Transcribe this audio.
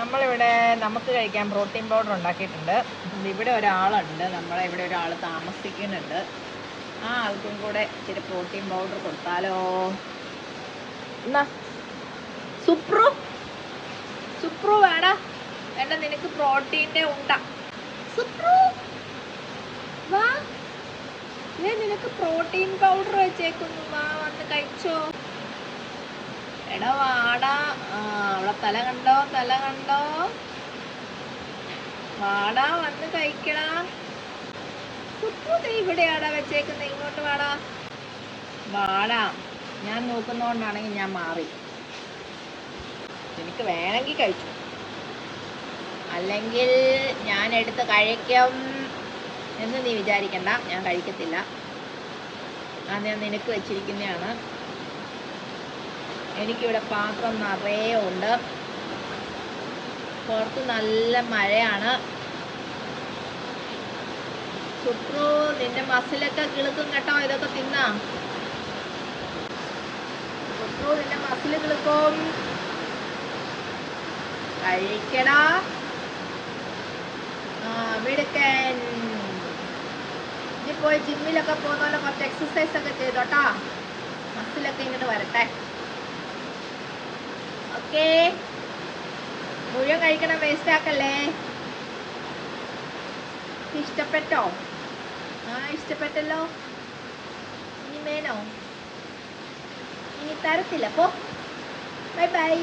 നമ്മളിവിടെ നമുക്ക് കഴിക്കാൻ പ്രോട്ടീൻ പൗഡർ ഉണ്ടാക്കിയിട്ടുണ്ട്. ഇവിടെ ഒരാളുണ്ട്. നമ്മളെ ഇവിടെ ഒരാൾ താമസിക്കുന്നുണ്ട്. ആ ആൾക്കും കൂടെ ഇച്ചിരി പ്രോട്ടീൻ പൗഡർ കൊടുത്താലോ? എന്നാ? സുപ്രു? സുപ്രു വേണ വേണ്ട നിനക്ക് പ്രോട്ടീന്റെ ഉണ്ട. സുപ്രു? വാ. ഏ നിനക്ക് പ്രോട്ടീൻ പൗഡർ വെച്ചേക്കുന്നു. വാ വന്ന് കഴിച്ചോ. എടാ ആ അവളെ തല കണ്ടോ? തല കണ്ടോ? വാടാ വന്ന് കഴിക്കടാ. ദേ ഇവിടെയാടാ വെച്ചേക്കുന്നത് ഇങ്ങോട്ട് വാടാ. വാടാ. ഞാൻ നോക്കുന്നോണ്ടാണെങ്കിൽ ഞാൻ മാറി. എനിക്ക് വേണമെങ്കിൽ കഴിച്ചു. അല്ലെങ്കിൽ ഞാൻ എടുത്ത് കഴിക്കും എന്ന് നീ വിചാരിക്കണ്ട. ഞാൻ കഴിക്കത്തില്ല. അത് ഞാൻ നിനക്ക് വെച്ചിരിക്കുന്നതാണ്. എനിക്കിവിടെ പാത്രം നിറയെ ഉണ്ട്. പുറത്ത് നല്ല മഴയാണ്. സുപ്രു നിന്റെ മസിലൊക്കെ കിളുക്കും കേട്ടോ. ഇതൊക്കെ തിന്നാ. സുപ്രു നിന്റെ മസിൽ കിളുക്കും. കഴിക്കടാ. ആ ഇനി പോയി ജിമ്മിലൊക്കെ പോകുന്ന പോലെ കുറച്ച് എക്സസൈസ് ഒക്കെ ചെയ്തോട്ടാ. മസിലൊക്കെ ഇങ്ങോട്ട് വരട്ടെ. ഓക്കേ. മുഴുവൻ കഴിക്കണം വേസ്റ്റ് ആക്കല്ലേ? ഇഷ്ടപ്പെട്ടോ? ആ ഇഷ്ടപ്പെട്ടല്ലോ. ഇനി മേനോ. ഇനി തരത്തില്ല. പോ. Bye bye